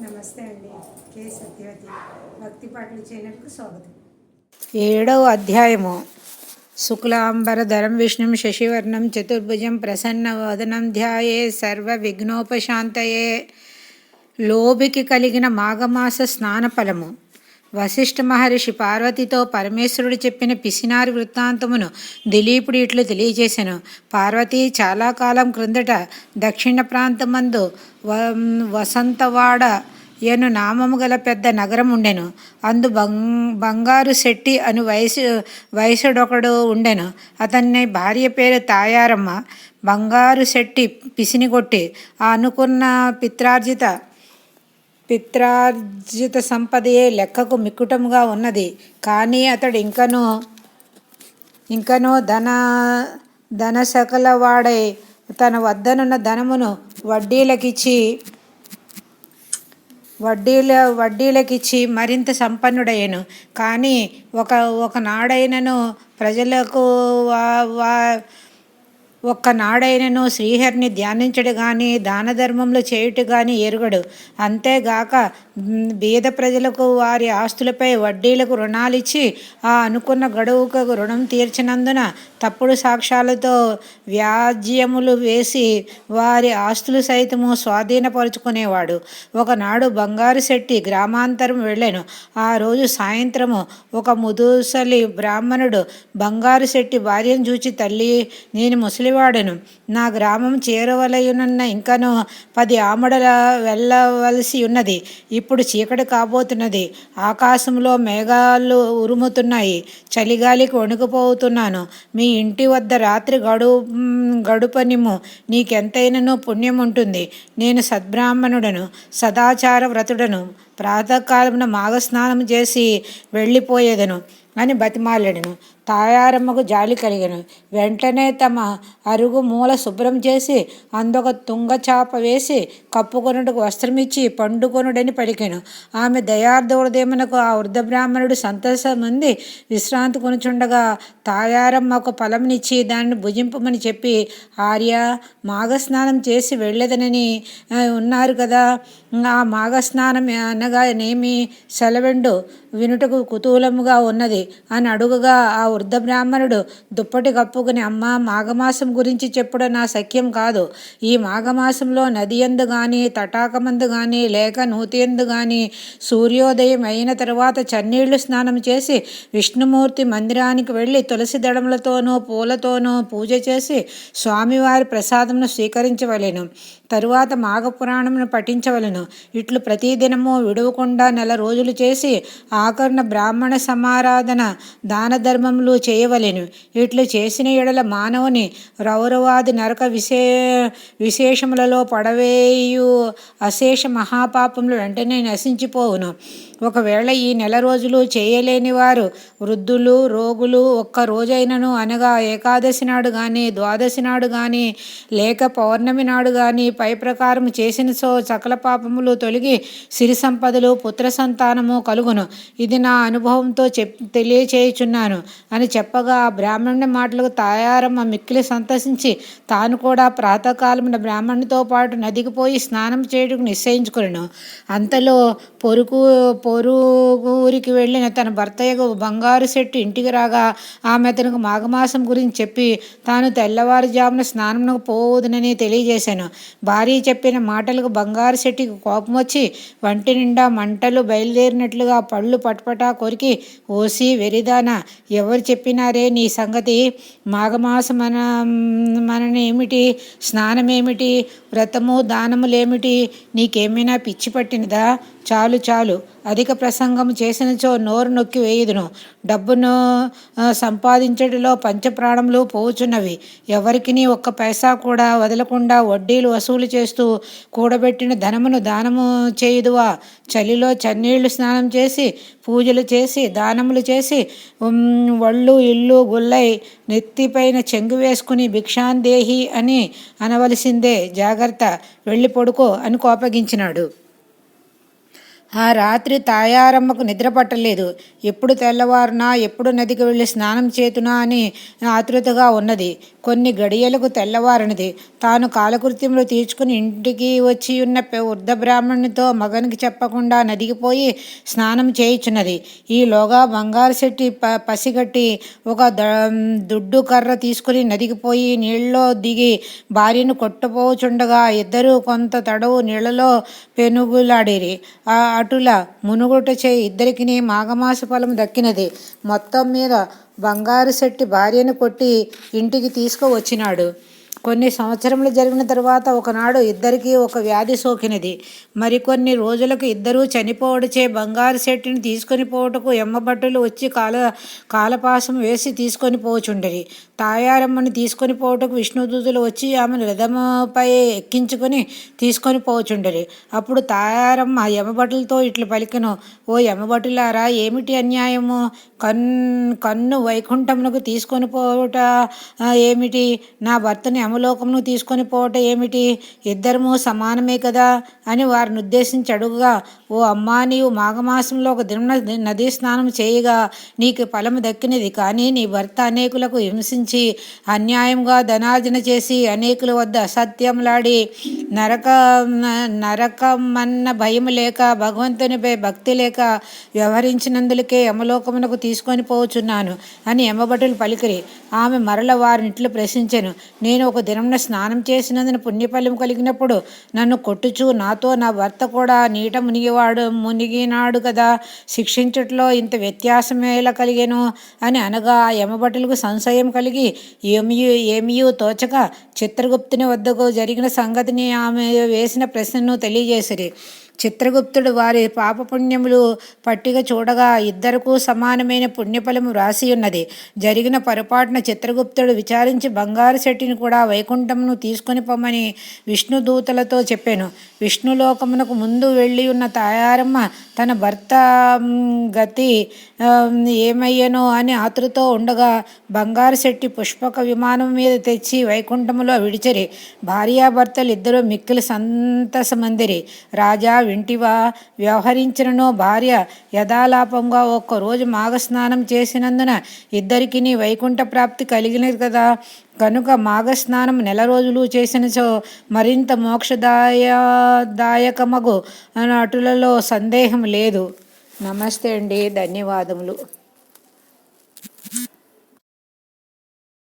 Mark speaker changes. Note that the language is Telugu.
Speaker 1: నమస్తే అండి. కే సత్యవతి. భక్తి పాటలు ఛానల్కు స్వాగతం.
Speaker 2: ఏడవ అధ్యాయము. శుక్లాంబరధరం విష్ణుం శశివర్ణం చతుర్భుజం ప్రసన్న వదనం ధ్యాయే సర్వ విఘ్నోపశాంతయే. లోభికి కలిగిన మాఘమాస స్నానఫలము. వశిష్ఠ మహర్షి పార్వతితో పరమేశ్వరుడు చెప్పిన పిసినారి వృత్తాంతమును దిలీపుడు ఇట్లు తెలియజేశాను పార్వతి చాలా కాలం క్రిందట దక్షిణ ప్రాంతమందు వ వసంతవాడ ఎను నామము గల పెద్ద నగరం ఉండెను. అందు బంగ్ బంగారు శెట్టి అను వయసు వయసుడొకడు ఉండెను. అతన్ని భార్య పేరు తాయారమ్మ. బంగారు శెట్టి పిసినిగొట్టి ఆ అనుకున్న పిత్రార్జిత పిత్రార్జిత సంపదయే లెక్కకు మిక్కుటముగా ఉన్నది. కానీ అతడు ఇంకనూ ఇంకనూ ధన ధన సకలవాడై తన వద్దనున్న ధనమును వడ్డీలకిచ్చి వడ్డీల వడ్డీలకిచ్చి మరింత సంపన్నుడయ్యను. కానీ ఒక ఒకనాడైనను ప్రజలకు వా వా ఒక్కనాడైనను శ్రీహరిని ధ్యానించడు కానీ దాన ధర్మములు చేయుట కానీ ఎరుగడు. అంతేగాక బీద ప్రజలకు వారి ఆస్తులపై వడ్డీలకు రుణాలిచ్చి ఆ అనుకున్న గడువుకు రుణం తీర్చినందున తప్పుడు సాక్ష్యాలతో వ్యాజ్యములు వేసి వారి ఆస్తులు సైతము స్వాధీనపరుచుకునేవాడు. ఒకనాడు బంగారు శెట్టి గ్రామాంతరం వెళ్ళాను. ఆ రోజు సాయంత్రము ఒక ముదుసలి బ్రాహ్మణుడు బంగారు శెట్టి భార్యను చూచి తల్లి నేను ముసలి ముసలివాడను నా గ్రామం చేరవలయునన్న ఇంకను పది ఆమడల వెళ్ళవలసి ఉన్నది. ఇప్పుడు చీకటి కాబోతున్నది. ఆకాశంలో మేఘాలు ఉరుముతున్నాయి. చలిగాలికి వణుకుపోతున్నాను. మీ ఇంటి వద్ద రాత్రి గడు గడుపనిము నీకెంతైనను పుణ్యం ఉంటుంది నేను సద్బ్రాహ్మణుడను సదాచార వ్రతుడను ప్రాతకాలమున మాఘస్నానం చేసి వెళ్ళిపోయేదను అని బతిమాలాడను. తాయారమ్మకు జాలి కలిగను. వెంటనే తమ అరుగు మూల శుభ్రం చేసి అందొక తుంగచాప వేసి కప్పుకొనుటకు వస్త్రమిచ్చి పండుకొనుడని పలికెను. ఆమె దయార్థ హృదయమునకు ఆ వృద్ధ బ్రాహ్మణుడు సంతోషమంది. విశ్రాంతి కొనుచుండగా తాయారమ్మకు ఫలంనిచ్చి దానిని భుజింపమని చెప్పి ఆర్య మాఘస్నానం చేసి వెళ్ళేదనని ఉన్నారు కదా. ఆ మాఘస్నానం అనగా నేమి? సెలవెండు. వినుటకు కుతూహలముగా ఉన్నది. అని అడుగుగా ఆ వృద్ధ బ్రాహ్మణుడు దుప్పటి కప్పుకుని అమ్మ మాఘమాసం గురించి చెప్పడం నా సఖ్యం కాదు. ఈ మాఘమాసంలో నది ఎందు కానీ తటాకమందు కానీ లేక నూతి ఎందు కానీ సూర్యోదయం అయిన తర్వాత చన్నీళ్ళు స్నానం చేసి విష్ణుమూర్తి మందిరానికి వెళ్ళి తులసి దళములతోనూ పూలతోనూ పూజ చేసి స్వామివారి ప్రసాదమును స్వీకరించవలెను. తరువాత మాఘపురాణమును పఠించవలెను. ఇట్లు ప్రతిదినము విడవకుండా నెల రోజులు చేసి ఆకరణ బ్రాహ్మణ సమారాధన దాన ధర్మములు చేయవలెను. ఇట్లు చేసిన ఎడల మానవుని రౌరవాది నరక విశే విశేషములలో పడవేయు అశేష మహాపాపములు వెంటనే నశించిపోవును. ఒకవేళ ఈ నెల రోజులు చేయలేని వారు వృద్ధులు రోగులు ఒక్క రోజైనను అనగా ఏకాదశి నాడు కానీ ద్వాదశి నాడు కానీ లేక పౌర్ణమి నాడు కానీ పై ప్రకారం చేసిన సో సకల పాపములు తొలగి సిరి సంపదలు పుత్ర సంతానము కలుగును. ఇది నా అనుభవంతో చెప్ తెలియచేయుచున్నాను. అని చెప్పగా ఆ బ్రాహ్మణుని మాటలకు తాయారమ్మ మిక్కిలి సంతసించి తాను కూడా ప్రాతకాలమున బ్రాహ్మణునితో పాటు నదికి పోయి స్నానం చేయుటకు నిశ్చయించుకున్నాను అంతలో పొరుగు పొరుగురికి వెళ్ళిన తన భర్తయ్యకు బంగారు సెట్టు ఇంటికి రాగా ఆమె అతనికి మాఘమాసం గురించి చెప్పి తాను తెల్లవారుజామున స్నానంకు పోవదునని తెలియజేశాను. భార్య చెప్పిన మాటలకు బంగారు శెట్టికి కోపం వచ్చి వంటి నిండా మంటలు బయలుదేరినట్లుగా పళ్ళు పటపటా కొరికి ఓసి వెరిదానా ఎవరు చెప్పినారే నీ సంగతి? మాఘమాసం మన మననేమిటి? స్నానమేమిటి? వ్రతము దానములేమిటి? నీకేమైనా పిచ్చి పట్టినదా? చాలు చాలు. అధిక ప్రసంగం చేసినచో నోరు నొక్కి వేయుదును. డబ్బును ఆ, సంపాదించడంలో పంచప్రాణములు పోవుచున్నవి. ఎవరికి ఒక్క పైసా కూడా వదలకుండా వడ్డీలు వసూలు చేస్తూ కూడబెట్టిన ధనమును దానము చేయుదువా? చలిలో చన్నీళ్ళు స్నానం చేసి పూజలు చేసి దానములు చేసి ఒళ్ళు ఇల్లు గుల్లై నెత్తిపైన చెంగు వేసుకుని భిక్షాందేహి అని అనవలసిందే. జాగ్రత్త. వెళ్ళి పడుకో అని కోపగించినాడు. ఆ రాత్రి తాయారమ్మకు నిద్ర పట్టలేదు. ఎప్పుడు తెల్లవారునా ఎప్పుడు నదికి వెళ్ళి స్నానం చేతునా అని ఆతృతగా ఉన్నది. కొన్ని గడియలకు తెల్లవారినది. తాను కాలకృత్యములు తీర్చుకుని ఇంటికి వచ్చి ఉన్న వృద్ధ బ్రాహ్మణునితో మగనికి చెప్పకుండా నదికి పోయి స్నానం చేయుచున్నది. ఈలోగా బంగారు శెట్టి ప పసిగట్టి ఒక ద దుడ్డు కర్ర తీసుకుని నదికి పోయి నీళ్ళలో దిగి భార్యను కొట్టుపోచుండగా ఇద్దరూ కొంత తడవు నీళ్ళలో పెనుగులాడిరి. ఆ అటుల మునుగుట చేయి ఇద్దరికిని మాఘమాస ఫలం దక్కినది. మొత్తం మీద బంగారు శెట్టి భార్యను కొట్టి ఇంటికి తీసుకువచ్చినాడు. కొన్ని సంవత్సరములు జరిగిన తర్వాత ఒకనాడు ఇద్దరికీ ఒక వ్యాధి సోకినది. మరికొన్ని రోజులకు ఇద్దరూ చనిపోవడచే బంగారు శెట్టిని తీసుకొని పోవటకు ఎమ్మబట్టలు వచ్చి కాల కాలపాసం వేసి తీసుకొని పోచుండరి. తాయారమ్మని తీసుకొని పోవటకు విష్ణుదూతులు వచ్చి ఆమెను రథముపై ఎక్కించుకొని తీసుకొని పోచుండరి. అప్పుడు తాయారమ్మ యమభటులతో ఇట్లు పలికను ఓ యమభటులారా ఏమిటి అన్యాయము? కన్ కన్ను వైకుంఠమునకు తీసుకొని పోవట ఏమిటి? నా భర్తని యమలోకమును తీసుకొని పోవటం ఏమిటి? ఇద్దరము సమానమే కదా? అని వారిని ఉద్దేశించి అడుగుగా ఓ అమ్మా నీవు మాఘమాసంలో ఒక దిన నదీ స్నానం చేయగా నీకు ఫలము దక్కినది. కానీ నీ భర్త అనేకులకు హింసించి అన్యాయంగా ధనార్జన చేసి అనేకుల వద్ద అసత్యంలాడి నరక నరకమన్న భయం లేక భగవంతునిపై భక్తి లేక వ్యవహరించినందులకే యమలోకమునకు తీసుకొని పోవచ్చున్నాను అని యమభటులు పలికిరి. ఆమె మరల వారినిట్లు ప్రశ్నించెను. నేను ఒక ఒక దినంన స్నానం చేసినందున పుణ్యఫలం కలిగినప్పుడు నన్ను కొట్టుచు నాతో నా భర్త కూడా నీట మునిగివాడు మునిగినాడు కదా. శిక్షించట్లో ఇంత వ్యత్యాసమేలా కలిగాను అని అనగా యమభటులకు సంశయం కలిగి ఏమియు ఏమియు తోచక చిత్రగుప్తుని వద్దకు జరిగిన సంగతిని ఆమె వేసిన ప్రశ్నను తెలియజేసిరి. చిత్రగుప్తుడు వారి పాపపుణ్యములు పట్టిక చూడగా ఇద్దరకు సమానమైన పుణ్యఫలము వ్రాసి ఉన్నది జరిగిన పొరపాటున చిత్రగుప్తుడు విచారించి బంగారు శెట్టిని కూడా వైకుంఠమును తీసుకుని పొమ్మని విష్ణుదూతలతో చెప్పాను. విష్ణులోకమునకు ముందు వెళ్ళి ఉన్న తాయారమ్మ తన భర్త గతి ఏమయ్యనో అని ఆతృతో ఉండగా బంగారు శెట్టి పుష్పక విమానం మీద తెచ్చి వైకుంఠములో విడిచరి. భార్యాభర్తలు ఇద్దరు మిక్కిలి సంతసమందిరి. రాజా వింటివా? వ్యవహరించినను భార్య యథాలాపంగా ఒక్కరోజు మాఘస్నానం చేసినందున ఇద్దరికి నీ వైకుంఠ ప్రాప్తి కలిగినది కదా. కనుక మాఘస్నానం నెల రోజులు చేసినచో మరింత మోక్షదాయదాయకమగు దాయకమగు సందేహం లేదు. నమస్తే అండి. ధన్యవాదములు.